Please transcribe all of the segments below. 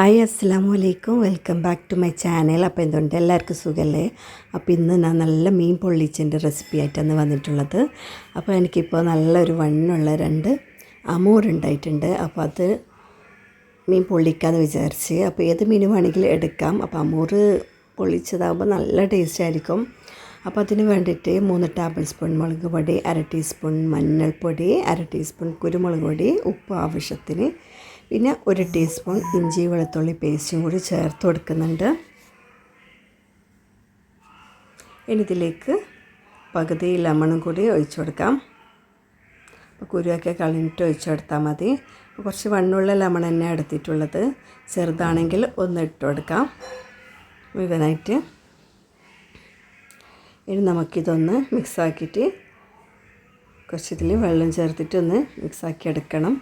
Hi അസ്സാം വലൈക്കും welcome back to my channel. അപ്പോൾ എന്തുകൊണ്ട് എല്ലാവർക്കും സുഖമല്ലേ അപ്പോൾ ഇന്ന് ഞാൻ നല്ല മീൻ പൊള്ളിച്ചതിന്റെ റെസിപ്പി ആയിട്ടാണ് വന്നിട്ടുള്ളത്. അപ്പോൾ എനിക്കിപ്പോൾ നല്ലൊരു വണ്ണുള്ള രണ്ട് അമൂർ ഉണ്ടായിട്ടുണ്ട്. അപ്പോൾ അത് മീൻ പൊള്ളിക്കാമെന്ന് വിചാരിച്ച്. അപ്പോൾ ഏത് മീൻ വേണമെങ്കിലും എടുക്കാം. അപ്പോൾ അമൂർ പൊള്ളിച്ചതാകുമ്പോൾ നല്ല ടേസ്റ്റ് ആയിരിക്കും അപ്പോൾ അതിന് വേണ്ടിയിട്ട് മൂന്ന് ടേബിൾ സ്പൂൺ മുളക് പൊടി അര ടീസ്പൂൺ മഞ്ഞൾപ്പൊടി അര ടീസ്പൂൺ കുരുമുളക് പൊടി ഉപ്പ് ആവശ്യത്തിന് പിന്നെ ഒരു ടീസ്പൂൺ ഇഞ്ചി വെളുത്തുള്ളി പേസ്റ്റും കൂടി ചേർത്ത് കൊടുക്കുന്നുണ്ട്. ഇനി ഇതിലേക്ക് പകുതി ലെമണും കൂടി ഒഴിച്ചു കൊടുക്കാം. കുരുവൊക്കെ കളഞ്ഞിട്ട് ഒഴിച്ചു കൊടുത്താൽ മതി. കുറച്ച് വണ്ണുള്ള ലെമൺ തന്നെ എടുത്തിട്ടുള്ളത്. ചെറുതാണെങ്കിൽ ഒന്ന് ഇട്ട് കൊടുക്കാം. മുഴുവനായിട്ട്. ഇനി നമുക്കിതൊന്ന് മിക്സാക്കിയിട്ട് കുറച്ചിതിൽ വെള്ളം ചേർത്തിട്ട് ഒന്ന് മിക്സാക്കി എടുക്കണം.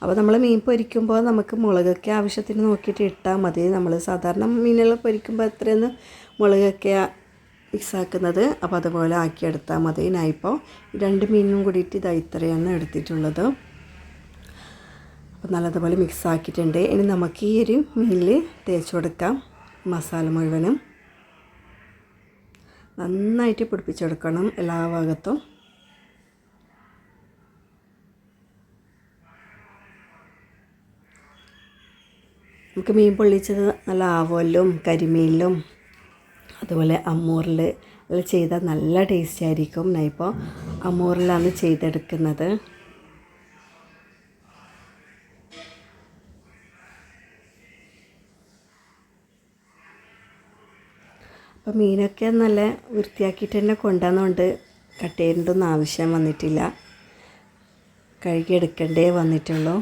അപ്പോൾ നമ്മൾ മീൻ പൊരിക്കുമ്പോൾ നമുക്ക് മുളകൊക്കെ ആവശ്യത്തിന് നോക്കിയിട്ട് ഇട്ടാൽ മതി. നമ്മൾ സാധാരണ മീനുകൾ പൊരിക്കുമ്പോൾ എത്രയെന്ന് മുളകൊക്കെ മിക്സാക്കുന്നത്? അപ്പോൾ അതുപോലെ ആക്കിയെടുത്താൽ മതി. ഞാനിപ്പോൾ രണ്ട് മീനും കൂടിയിട്ട് ഇതാ ഇത്രയാണ് എടുത്തിട്ടുള്ളത്. അപ്പോൾ നല്ലതുപോലെ മിക്സ് ആക്കിയിട്ടുണ്ട്. ഇനി നമുക്ക് ഈ ഒരു മീനിൽ തേച്ച് കൊടുക്കാം മസാല മുഴുവനും. നന്നായിട്ട് പിടിപ്പിച്ചെടുക്കണം എല്ലാ ഭാഗത്തും. നമുക്ക് മീൻ പൊള്ളിച്ചത് നല്ല ആവോലും കരിമീനിലും അതുപോലെ അമ്മൂറിൽ എല്ലാം ചെയ്താൽ നല്ല ടേസ്റ്റ് ആയിരിക്കും. ഞാൻ ഇപ്പോൾ അമ്മൂറിലാണ് ചെയ്തെടുക്കുന്നത്. അപ്പോൾ മീനൊക്കെ നല്ല വൃത്തിയാക്കിയിട്ട് തന്നെ കൊണ്ടുവന്നുകൊണ്ട് കട്ട് ചെയ്യേണ്ടൊന്നും ആവശ്യം വന്നിട്ടില്ല. കഴുകിയെടുക്കേണ്ടേ വന്നിട്ടുള്ളൂ.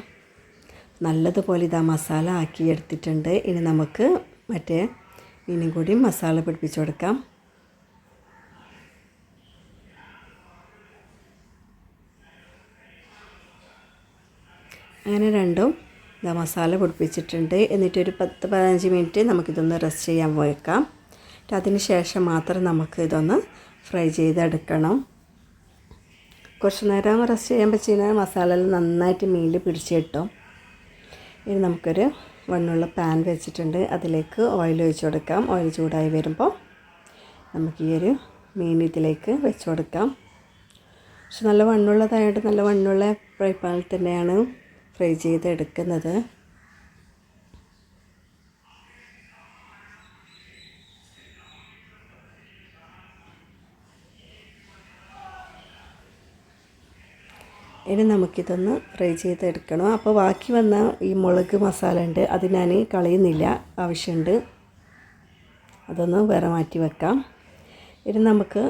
നല്ലതുപോലെ ഇതാ മസാല ആക്കി എടുത്തിട്ടുണ്ട് ഇനി നമുക്ക് മറ്റേ മീനും കൂടി മസാല പിടിപ്പിച്ചു കൊടുക്കാം. അങ്ങനെ രണ്ടും ഇതാ മസാല പൊടിപ്പിച്ചിട്ടുണ്ട്. എന്നിട്ടൊരു പത്ത് പതിനഞ്ച് മിനിറ്റ് നമുക്കിതൊന്ന് റെസ്റ്റ് ചെയ്യാൻ വെക്കാം. അതിന് ശേഷം മാത്രം നമുക്ക് ഇതൊന്ന് ഫ്രൈ ചെയ്തെടുക്കണം. കുറച്ച് നേരം റെസ്റ്റ് ചെയ്യാൻ പറ്റിയാൽ മസാല നന്നായിട്ട് മീൻ പിടിച്ച് കിട്ടും. ഇനി നമുക്കൊരു വണ്ണുള്ള പാൻ വെച്ചിട്ടുണ്ട്. അതിലേക്ക് ഓയിൽ ഒഴിച്ച് കൊടുക്കാം. ഓയിൽ ചൂടായി വരുമ്പോൾ നമുക്ക് ഈ ഒരു മീൻ ഇതിലേക്ക് വെച്ച് കൊടുക്കാം. പക്ഷെ നല്ല വണ്ണുള്ളതായിട്ട് നല്ല വണ്ണുള്ള ഫ്രൈ പാനിൽ തന്നെയാണ് ഫ്രൈ ചെയ്ത് ഇനി നമുക്കിതൊന്ന് ഫ്രൈ ചെയ്തെടുക്കണം. അപ്പോൾ ബാക്കി വന്ന ഈ മുളക് മസാല ഉണ്ട്. അത് ഞാൻ കളയുന്നില്ല. ആവശ്യമുണ്ട്. അതൊന്ന് വേറെ മാറ്റി വെക്കാം. ഇനി നമുക്ക്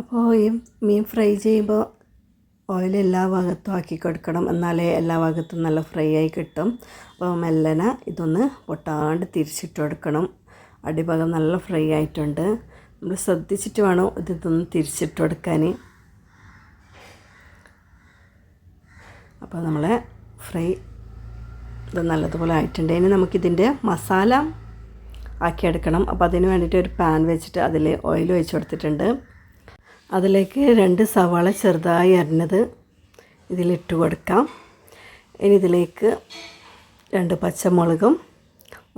അപ്പോൾ ഈ മീൻ ഫ്രൈ ചെയ്യുമ്പോൾ ഓയിൽ എല്ലാ ഭാഗത്തും ആക്കി കൊടുക്കണം. എന്നാലേ എല്ലാ ഭാഗത്തും നല്ല ഫ്രൈ ആയി കിട്ടും. അപ്പോൾ മെല്ലന ഇതൊന്ന് പൊട്ടാണ്ട് തിരിച്ചിട്ട് കൊടുക്കണം. അടിഭാഗം നല്ല ഫ്രൈ ആയിട്ടുണ്ട്. നമ്മൾ ശ്രദ്ധിച്ചിട്ട് വേണം ഇതൊന്ന് തിരിച്ചിട്ട് കൊടുക്കാൻ. അപ്പോൾ നമ്മളെ ഫ്രൈ ഇത് നല്ലതുപോലെ ആയിട്ടുണ്ട്. ഇനി നമുക്കിതിന്റെ മസാല ആക്കിയെടുക്കണം അപ്പോൾ അതിന് വേണ്ടിയിട്ട് ഒരു പാൻ വെച്ചിട്ട് അതിൽ ഓയിൽ ഒഴിച്ച് കൊടുത്തിട്ടുണ്ട്. അതിലേക്ക് രണ്ട് സവാള ചെറുതായി അരിഞ്ഞത് ഇതിലിട്ട് കൊടുക്കാം. ഇനി ഇതിലേക്ക് രണ്ട് പച്ചമുളകും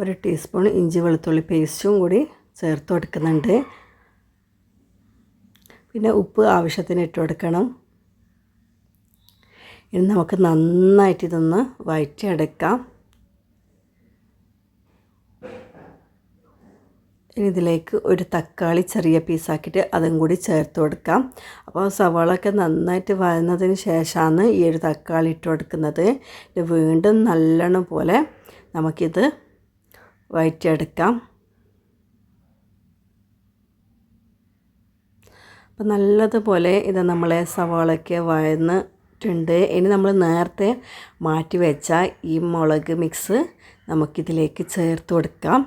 ഒരു ടീസ്പൂൺ ഇഞ്ചി വെളുത്തുള്ളി പേസ്റ്റും കൂടി ചേർത്ത് കൊടുക്കുന്നുണ്ട്. പിന്നെ ഉപ്പ് ആവശ്യത്തിന് ഇട്ട് കൊടുക്കണം. ഇനി നമുക്ക് നന്നായിട്ട് ഇതൊന്ന് വഴറ്റിയെടുക്കാം. ഇനി ഇതിലേക്ക് ഒരു തക്കാളി ചെറിയ പീസാക്കിയിട്ട് അതും കൂടി ചേർത്ത് കൊടുക്കാം. അപ്പോൾ സവാളൊക്കെ നന്നായിട്ട് വഴന്നതിന് ശേഷമാണ് ഈ ഒരു തക്കാളി ഇട്ട് കൊടുക്കുന്നത്. വീണ്ടും നല്ലോണം പോലെ നമുക്കിത് വഴറ്റിയെടുക്കാം. അപ്പോൾ നല്ലതുപോലെ ഇത് നമ്മളെ സവാളയ്ക്ക് വഴന്നിട്ടുണ്ട് ഇനി നമ്മൾ നേരത്തെ മാറ്റി വെച്ച ഈ മുളക് മിക്സ് നമുക്കിതിലേക്ക് ചേർത്ത് കൊടുക്കാം.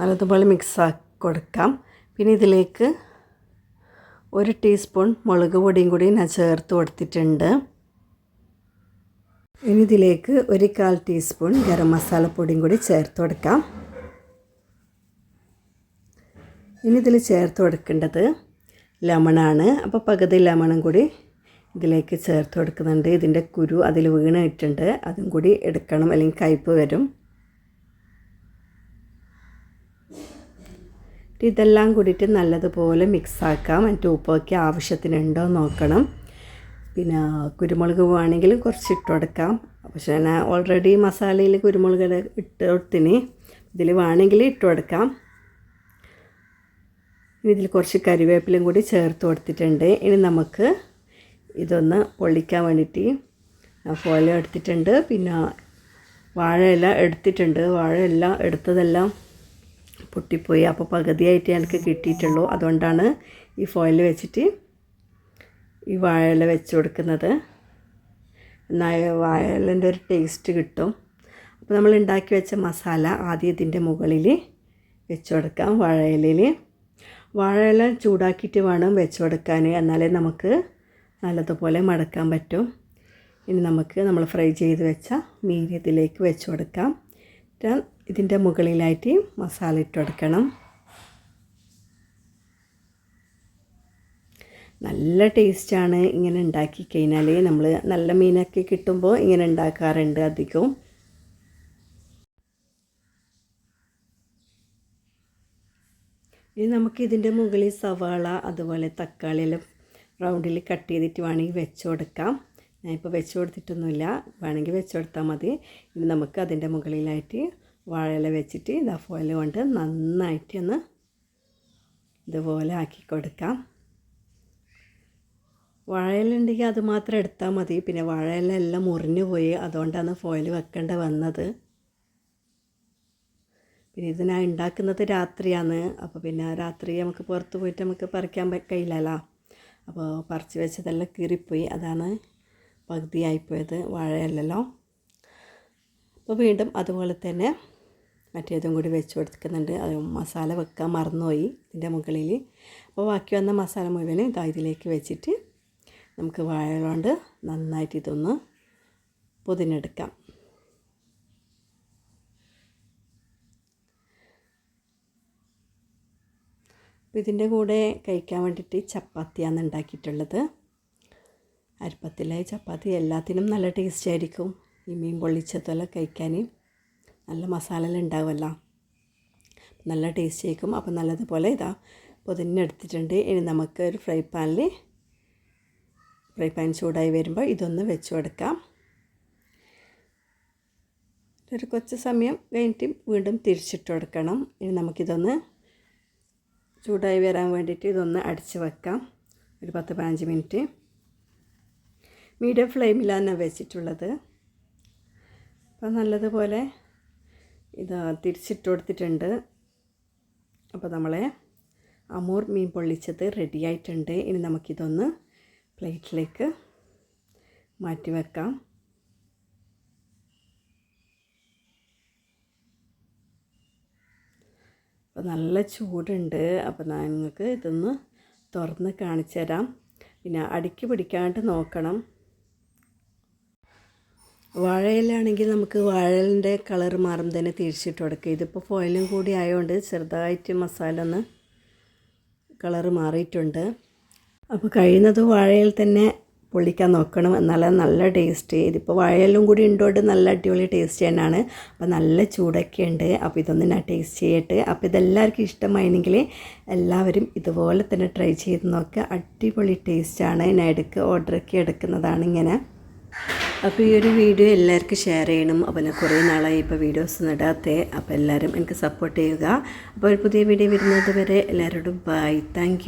നല്ലതുപോലെ മിക്സ് ആക്കി കൊടുക്കാം. പിന്നെ ഇതിലേക്ക് ഒരു ടീസ്പൂൺ മുളക് പൊടിയും കൂടി ഞാൻ ചേർത്ത് കൊടുത്തിട്ടുണ്ട്. ഇനി ഇതിലേക്ക് ഒരു കാൽ ടീസ്പൂൺ ഗരം മസാലപ്പൊടിയും കൂടി ചേർത്ത് കൊടുക്കാം. ഇനി ഇതിൽ ചേർത്ത് കൊടുക്കേണ്ടത് ലെമണാണ്. അപ്പോൾ പകുതി ലെമണും കൂടി ഇതിലേക്ക് ചേർത്ത് കൊടുക്കുന്നുണ്ട്. ഇതിന്റെ കുരു അതിൽ വീണിട്ടുണ്ട്. അതും കൂടി എടുക്കണം. അല്ലെങ്കിൽ കയ്പ്പ് വരും. ഇതെല്ലാം കൂടിയിട്ട് നല്ലതുപോലെ മിക്സാക്കാം എന്നിട്ട് ഉപ്പൊക്കെ ആവശ്യത്തിനുണ്ടോ നോക്കണം. പിന്നെ കുരുമുളക് വേണമെങ്കിൽ കുറച്ച് ഇട്ട് കൊടുക്കാം. പക്ഷേ ഞാൻ ഓൾറെഡി മസാലയിൽ കുരുമുളക് ഇട്ട് കൊടുത്തിന്. ഇതിൽ വേണമെങ്കിൽ ഇട്ട് കൊടുക്കാം. ഇതിൽ കുറച്ച് കരിവേപ്പിലയും കൂടി ചേർത്ത് കൊടുത്തിട്ടുണ്ട്. ഇനി നമുക്ക് ഇതൊന്ന് പൊള്ളിക്കാൻ വേണ്ടിയിട്ട് ഫോയിൽ എടുത്തിട്ടുണ്ട്. പിന്നെ വാഴയില എടുത്തിട്ടുണ്ട്. വാഴയില എടുത്തതെല്ലാം പൊട്ടിപ്പോയി. അപ്പോൾ പകുതിയായിട്ട് എനിക്ക് കിട്ടിയിട്ടുള്ളൂ. അതുകൊണ്ടാണ് ഈ ഫോയിൽ വെച്ചിട്ട് ഈ വാഴയില വെച്ച് കൊടുക്കുന്നത്. എന്നാൽ വാഴയിലന്റെ ഒരു ടേസ്റ്റ് കിട്ടും. അപ്പോൾ നമ്മൾ ഉണ്ടാക്കി വെച്ച മസാല ആദ്യം ഇതിന്റെ മുകളിൽ വെച്ച് കൊടുക്കാം വാഴയിലയിൽ. വാഴയില ചൂടാക്കിയിട്ട് വേണം വെച്ച് കൊടുക്കാൻ. എന്നാലേ നമുക്ക് നല്ലതുപോലെ മടക്കാൻ പറ്റും. ഇനി നമുക്ക് നമ്മൾ ഫ്രൈ ചെയ്ത് വെച്ച മീൻ ഇതിലേക്ക് വെച്ച് കൊടുക്കാം. ഇതിന്റെ മുകളിലായിട്ട് മസാല ഇട്ട് കൊടുക്കണം. നല്ല ടേസ്റ്റാണ് ഇങ്ങനെ ഉണ്ടാക്കി കഴിഞ്ഞാൽ നമ്മൾ നല്ല മീനൊക്കെ കിട്ടുമ്പോൾ ഇങ്ങനെ ഉണ്ടാക്കാറുണ്ട് അധികവും. ഇനി നമുക്ക് ഇതിന്റെ മുകളിൽ സവാള അതുപോലെ തക്കാളി എല്ലാം റൗണ്ടിൽ കട്ട് ചെയ്തിട്ട് വേണമെങ്കിൽ വെച്ച് കൊടുക്കാം. ഞാനിപ്പോൾ വെച്ച് കൊടുത്തിട്ടൊന്നുമില്ല. വേണമെങ്കിൽ വെച്ച് കൊടുത്താൽ മതി. ഇനി നമുക്ക് അതിന്റെ മുകളിലായിട്ട് വാഴയില വെച്ചിട്ട് ഇതാ ഫോയിൽ കൊണ്ട് നന്നായിട്ട് ഒന്ന് ഇതുപോലെ ആക്കി കൊടുക്കാം. വാഴയില ഉണ്ടെങ്കിൽ അത് മാത്രം എടുത്താൽ മതി. പിന്നെ വാഴയിലെല്ലാം മുറിഞ്ഞു പോയി. അതുകൊണ്ടാണ് ഫോയിൽ വെക്കേണ്ട വന്നത്. പിന്നെ ഇത് ഞാൻ ഉണ്ടാക്കുന്നത് രാത്രിയാണ്. അപ്പോൾ പിന്നെ രാത്രി നമുക്ക് പുറത്ത് പോയിട്ട് നമുക്ക് പറിക്കാൻ കഴിയില്ലല്ലോ. അപ്പോൾ പറിച്ച് വെച്ചതെല്ലാം കീറിപ്പോയി. അതാണ് പകുതിയായിപ്പോയത് വാഴയല്ലല്ലോ അപ്പോൾ വീണ്ടും അതുപോലെ തന്നെ മറ്റേതും കൂടി വെച്ച് കൊടുക്കുന്നുണ്ട് അത് മസാല വെക്കാൻ മറന്നുപോയി ഇതിന്റെ മുകളിൽ അപ്പോൾ ബാക്കി വന്ന മസാല മുഴുവൻ ഇതാ ഇതിലേക്ക് വെച്ചിട്ട് നമുക്ക് വാഴ നന്നായിട്ട് ഇതൊന്ന് പൊതിഞ്ഞെടുക്കാം. അപ്പോൾ ഇതിന്റെ കൂടെ കഴിക്കാൻ വേണ്ടിയിട്ട് ചപ്പാത്തിയാണ് ഉണ്ടാക്കിയിട്ടുള്ളത്. അരിപ്പത്തിലായി ചപ്പാത്തി എല്ലാത്തിനും നല്ല ടേസ്റ്റ് ആയിരിക്കും. ഈ മീൻ പൊള്ളിച്ചതെല്ലാം കഴിക്കാൻ നല്ല മസാല ഉണ്ടാവുമല്ലോ. നല്ല ടേസ്റ്റ് ആയിരിക്കും. അപ്പോൾ നല്ലതുപോലെ ഇതാ പൊതിഞ്ഞെടുത്തിട്ടുണ്ട്. ഇനി നമുക്ക് ഒരു ഫ്രൈ പാനിൽ ഫ്രൈ പാൻ ചൂടായി വരുമ്പോൾ ഇതൊന്ന് വെച്ച് കൊടുക്കാം. ഒരു കുറച്ച് സമയം കഴിഞ്ഞിട്ട് വീണ്ടും തിരിച്ചിട്ട് കൊടുക്കണം. ഇനി നമുക്കിതൊന്ന് ചൂടായി വരാൻ വേണ്ടിയിട്ട് ഇതൊന്ന് അടിച്ച് വെക്കാം. ഒരു പത്ത് പതിനഞ്ച് മിനിറ്റ്. മീഡിയം ഫ്ലെയിമിലാണ് വെച്ചിട്ടുള്ളത്. അപ്പോൾ നല്ലതുപോലെ ഇത് തിരിച്ചിട്ട് കൊടുത്തിട്ടുണ്ട്. അപ്പോൾ നമ്മളെ അമൂർ മീൻ പൊള്ളിച്ചത് റെഡി ആയിട്ടുണ്ട്. ഇനി നമുക്കിതൊന്ന് പ്ലേറ്റിലേക്ക് മാറ്റി വെക്കാം. അപ്പോൾ നല്ല ചൂടുണ്ട്. അപ്പോൾ ഞാൻ നിങ്ങൾക്ക് ഇതൊന്ന് തുറന്ന് കാണിച്ചു തരാം. പിന്നെ അടുക്കി പിടിക്കാണ്ട് നോക്കണം. വാഴയിലാണെങ്കിൽ നമുക്ക് വാഴലിന്റെ കളർ മാറും തന്നെ തിരിച്ചിട്ട് കൊടുക്കുക ഇതിപ്പോൾ ഫോയിലും കൂടി ആയതുകൊണ്ട് ചെറുതായിട്ട് മസാല ഒന്ന് കളർ മാറിയിട്ടുണ്ട്. അപ്പോൾ കഴിയുന്നത് വാഴയിൽ തന്നെ പൊള്ളിക്കാൻ നോക്കണം. എന്നാലേ നല്ല ടേസ്റ്റ്. ഇതിപ്പോൾ വാഴയെല്ലാം കൂടി ഉണ്ടോണ്ട് നല്ല അടിപൊളി ടേസ്റ്റ് തന്നെയാണ്. അപ്പോൾ നല്ല ചൂടൊക്കെ ഉണ്ട്. അപ്പോൾ ഇതൊന്ന് ഞാൻ ടേസ്റ്റ് ചെയ്യട്ടെ. അപ്പോൾ ഇതെല്ലാവർക്കും ഇഷ്ടമായിരുന്നെങ്കിൽ എല്ലാവരും ഇതുപോലെ തന്നെ ട്രൈ ചെയ്ത് നോക്കുക അടിപൊളി ടേസ്റ്റാണ് ഞാൻ എടുക്കുക ഓർഡറൊക്കെ എടുക്കുന്നതാണ് ഇങ്ങനെ. അപ്പോൾ ഈ ഒരു വീഡിയോ എല്ലാവർക്കും ഷെയർ ചെയ്യണം. അപ്പോൾ ഞാൻ കുറേ നാളായി ഇപ്പോൾ വീഡിയോസ് നടാത്തേ അപ്പോൾ എല്ലാവരും എനിക്ക് സപ്പോർട്ട് ചെയ്യുക. അപ്പോൾ ഒരു പുതിയ വീഡിയോ വരുന്നത് വരെ എല്ലാവരോടും ബൈ താങ്ക്